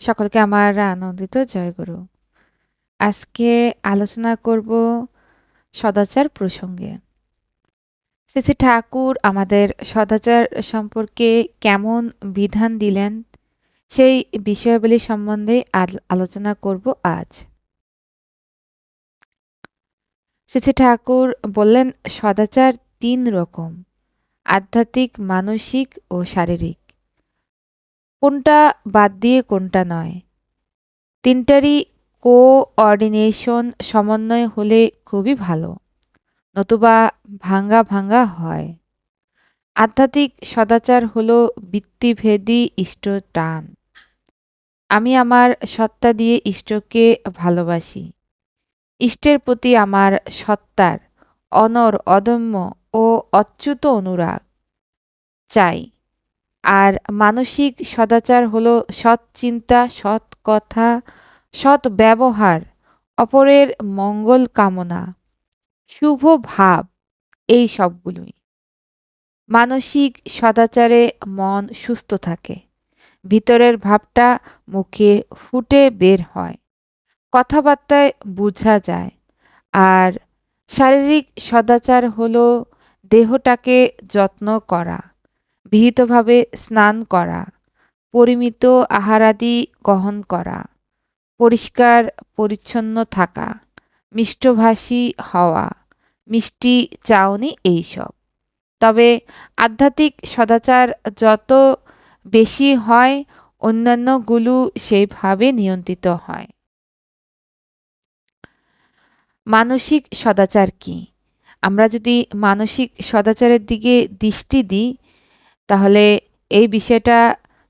সকলকে আমার আনন্দিত জয়গুরু। আজকে আলোচনা করব সদাচার প্রসঙ্গে। শ্রী ঠাকুর আমাদের সদাচার সম্পর্কে কেমন বিধান দিলেন সেই বিষয়াবলী সম্বন্ধে আলোচনা করব আজ। শ্রী ঠাকুর বললেন, সদাচার তিন রকম, আধ্যাত্মিক, মানসিক ও শারীরিক। কোনটা বাদ দিয়ে কোনটা নয়। তিনটারই কোঅর্ডিনেশন সমন্বয় হলে খুবই ভালো, নতুবা ভাঙ্গা ভাঙ্গা হয়। আধ্যাত্মিক সদাচার হল বৃত্তিভেদী ইষ্ট টান। আমি আমার সত্তা দিয়ে ইষ্টকে ভালোবাসি। ইষ্টের প্রতি আমার সত্তার অনর অদম্য ও অচ্যুত অনুরাগ চাই। আর মানসিক সদাচার হলো সৎ চিন্তা, সৎ কথা, সৎ ব্যবহার, অপরের মঙ্গল কামনা, শুভ ভাব, এই সবগুলোই। মানসিক সদাচারে মন সুস্থ থাকে। ভিতরের ভাবটা মুখে ফুটে বের হয়। কথাবার্তায় বোঝা যায়। আর শারীরিক সদাচার হলো দেহটাকে যত্ন করা। বিহিতভাবে স্নান করা, পরিমিত আহারাদি গ্রহণ করা, পরিষ্কার পরিচ্ছন্ন থাকা, মিষ্টভাষী হওয়া, মিষ্টি চাউনি এইসব। তবে আধ্যাত্মিক সদাচার যত বেশি হয়, অন্যান্যগুলো সেইভাবে নিয়ন্ত্রিত হয়। মানসিক সদাচার কি? আমরা যদি মানসিক সদাচারের দিকে দৃষ্টি দিই তাহলে এই বিষয়টা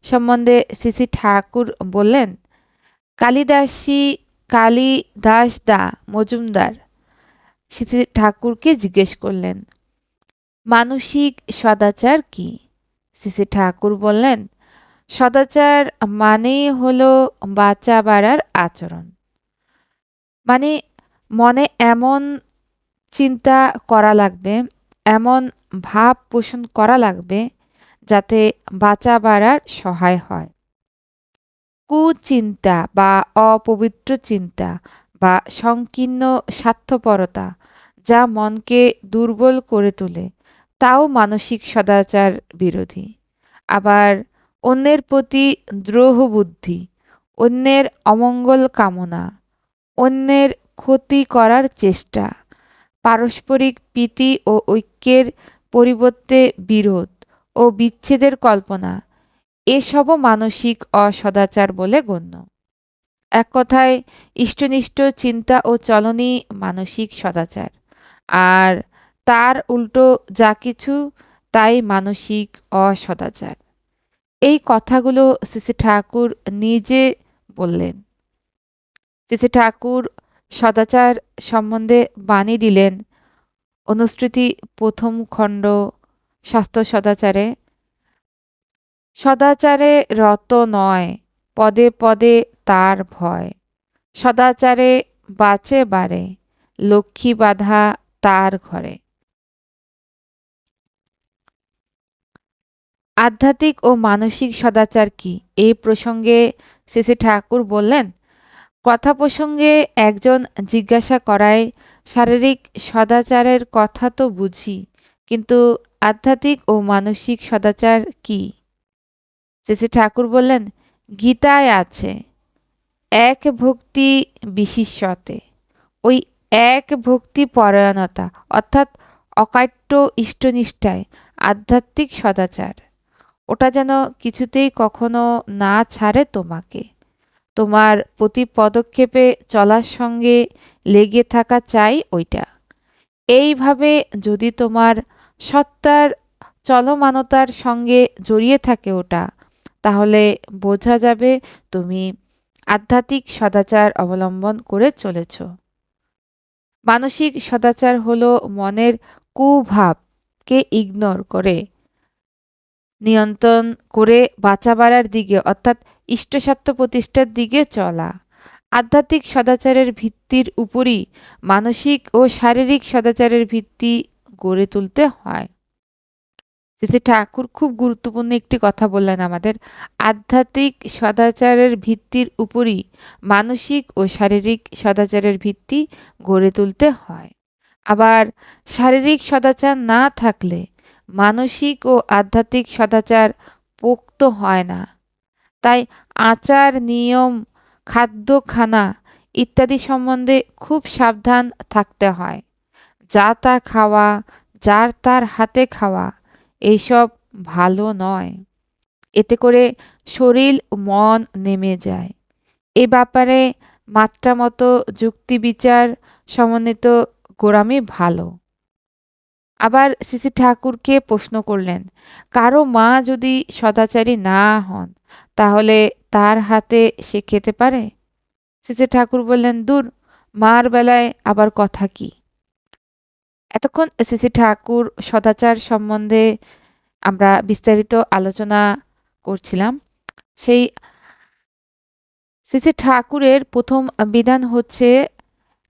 সম্বন্ধে শ্রী ঠাকুর বললেন, কালিদাসী কালিদাস দা মজুমদার। শ্রী ঠাকুরকে জিজ্ঞেস করলেন, মানসিক সদাচার কি? শ্রী ঠাকুর বললেন, সদাচার মানেই হলো বাঁচা বাড়ার আচরণ। মানে মনে এমন চিন্তা করা লাগবে, এমন ভাব পোষণ করা লাগবে যাতে বাঁচা বাড়ার সহায় হয়। কুচিন্তা বা অপবিত্র চিন্তা বা সংকীর্ণ স্বার্থপরতা যা মনকে দুর্বল করে তোলে, তাও মানসিক সদাচার বিরোধী। আবার অন্যের প্রতি দ্রোহ বুদ্ধি, অন্যের অমঙ্গল কামনা, অন্যের ক্ষতি করার চেষ্টা, পারস্পরিক প্রীতি ও ঐক্যের পরিবর্তে বিরোধ ও বিচ্ছেদের কল্পনা। এসবও মানসিক অসদাচার বলে গণ্য। এক কথায় ইষ্টনিষ্ট চিন্তা ও চলনই মানসিক সদাচার। আর তার উল্টো যা কিছু, তাই মানসিক অসদাচার। এই কথাগুলো শ্রী ঠাকুর নিজে বললেন। শ্রী ঠাকুর সদাচার সম্বন্ধে বাণী দিলেন। অনুশ্রুতি প্রথম খণ্ড স্বাস্থ্য সদাচারে। সদাচারে রত নয়, পদে পদে তার ভয়। সদাচারে বাঁচে বাড়ে লক্ষ্মী বাধা তার ঘরে। আধ্যাত্মিক ও মানসিক সদাচার কি? এই প্রসঙ্গে শ্রী ঠাকুর বললেন, কথা প্রসঙ্গে একজন জিজ্ঞাসা করায়, শারীরিক সদাচারের কথা তো বুঝি কিন্তু আধ্যাত্মিক ও মানসিক সদাচার কি? শ্রী ঠাকুর বললেন, গীতায় আছে, এক ভক্তি বিশিষ্যতে। ওই এক ভক্তি পরায়ণতা, অর্থাৎ অকাট্য ইষ্টনিষ্ঠায় আধ্যাত্মিক সদাচার। ওটা যেন কিছুতেই কখনো না ছাড়ে তোমাকে। তোমার প্রতি পদক্ষেপে চলার সঙ্গে লেগে থাকা চাই ওইটা। এইভাবে যদি তোমার সত্তার চলমানতার সঙ্গে জড়িয়ে থাকে ওটা। তাহলে বোঝা যাবে তুমি আধ্যাত্মিক সদাচার অবলম্বন করে চলেছ। মানসিক সদাচার হলো মনের কুভাবকে ইগনোর করে, নিয়ন্ত্রণ করে বাঁচা বাড়ার দিকে, অর্থাৎ ইষ্টস্বার্থ প্রতিষ্ঠার দিকে চলা। আধ্যাত্মিক সদাচারের ভিত্তির উপরই মানসিক ও শারীরিক সদাচারের ভিত্তি গড়ে তুলতে হয়। শ্রী ঠাকুর খুব গুরুত্বপূর্ণ একটি কথা বললেন আমাদের। আধ্যাত্মিক সদাচারের ভিত্তির উপরই মানসিক ও শারীরিক সদাচারের ভিত্তি গড়ে তুলতে হয়। আবার শারীরিক সদাচার না থাকলে মানসিক ও আধ্যাত্মিক সদাচার পোক্ত হয় না। তাই আচার, নিয়ম খাদ্য খানা ইত্যাদি সম্বন্ধে খুব সাবধান থাকতে হয়। যা তা খাওয়া, যার তার হাতে খাওয়া, এইসব ভালো নয়। এতে করে শরীর মন নেমে যায়। এ ব্যাপারে মাত্রা মতো যুক্তি বিচার সমন্বিত গোড়ামি ভালো। আবার শ্রী ঠাকুরকে প্রশ্ন করলেন, কারও মা যদি সদাচারী না হন, তাহলে তার হাতে সে খেতে পারে? শ্রী ঠাকুর বললেন, দূর, মার বেলায় আবার কথা কি? এতক্ষণ শ্রী ঠাকুর সদাচার সম্বন্ধে আমরা বিস্তারিত আলোচনা করছিলাম। সেই শ্রী ঠাকুরের প্রথম বিধান হচ্ছে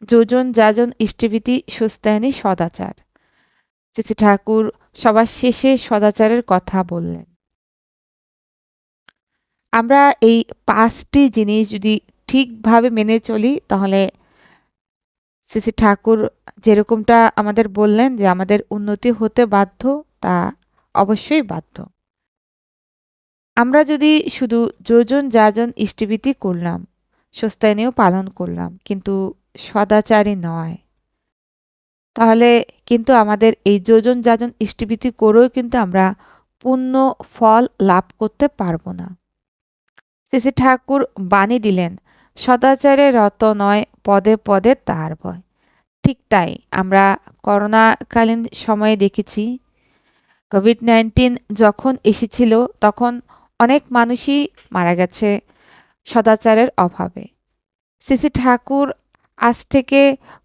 যোজন যাজন ইষ্টভীতি সুস্তায়নী সদাচার। শ্রী ঠাকুর সবার শেষে সদাচারের কথা বললেন। আমরা এই পাঁচটি জিনিস যদি ঠিকভাবে মেনে চলি, তাহলে শ্রী ঠাকুর যেরকমটা আমাদের বললেন যে আমাদের উন্নতি হতে বাধ্য, তা অবশ্যই বাধ্য। আমরা যদি শুধু যোজন যাজন ইষ্টভীতি করলাম সস্তায়নীয় পালন করলাম, কিন্তু সদাচারী নয়। তাহলে কিন্তু আমাদের এই যোজন যাজন ইষ্টভীতি করেও কিন্তু আমরা পূর্ণ ফল লাভ করতে পারব না। শ্রী ঠাকুর বাণী দিলেন সদাচারে রত নয়, পদে পদে তার ভয়। ঠিক তাই আমরা করোনাকালীন সময়ে দেখেছি, কোভিড নাইন্টিন যখন এসেছিল তখন অনেক মানুষই মারা গেছে সদাচারের অভাবে। শ্রী ঠাকুর, আজ থেকে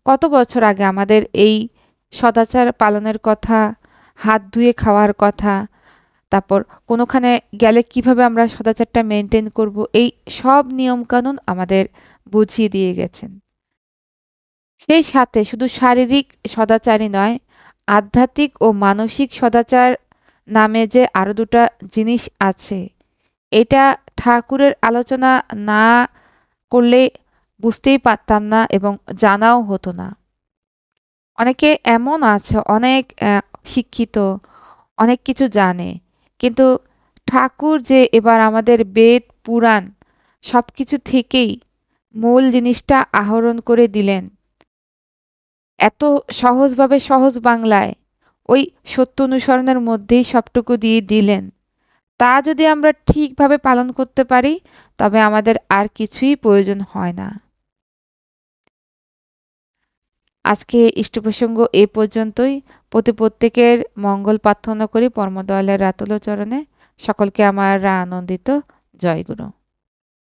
কত বছর আগে আমাদের এই সদাচার পালনের কথা, হাত ধুয়ে খাওয়ার কথা তারপর কোনোখানে গেলে কীভাবে আমরা সদাচারটা মেনটেন করব, এই সব নিয়মকানুন আমাদের বুঝিয়ে দিয়ে গেছেন। সেই সাথে শুধু শারীরিক সদাচারই নয়, আধ্যাত্মিক ও মানসিক সদাচার নামে যে আরও দুটা জিনিস আছে, এটা ঠাকুরের আলোচনা না করলে বুঝতেই পারতাম না এবং জানাও হতো না। অনেকে এমন আছে, অনেক শিক্ষিত, অনেক কিছু জানে কিন্তু ঠাকুর যে এবার আমাদের বেদ, পুরাণ সব কিছু থেকেই মূল জিনিসটা আহরণ করে দিলেন। এত সহজভাবে সহজ বাংলায় ওই সত্য অনুসরণের মধ্যেই সবটুকু দিয়ে দিলেন। তা যদি আমরা ঠিকভাবে পালন করতে পারি, তবে আমাদের আর কিছুই প্রয়োজন হয় না। আজকে ইষ্ট প্রসঙ্গ এ পর্যন্তই। প্রতি প্রত্যেকের মঙ্গল প্রার্থনা করি, পরমদয়ালের রাতুল চরণে সকলকে আমার আনন্দিত জয়গুরু।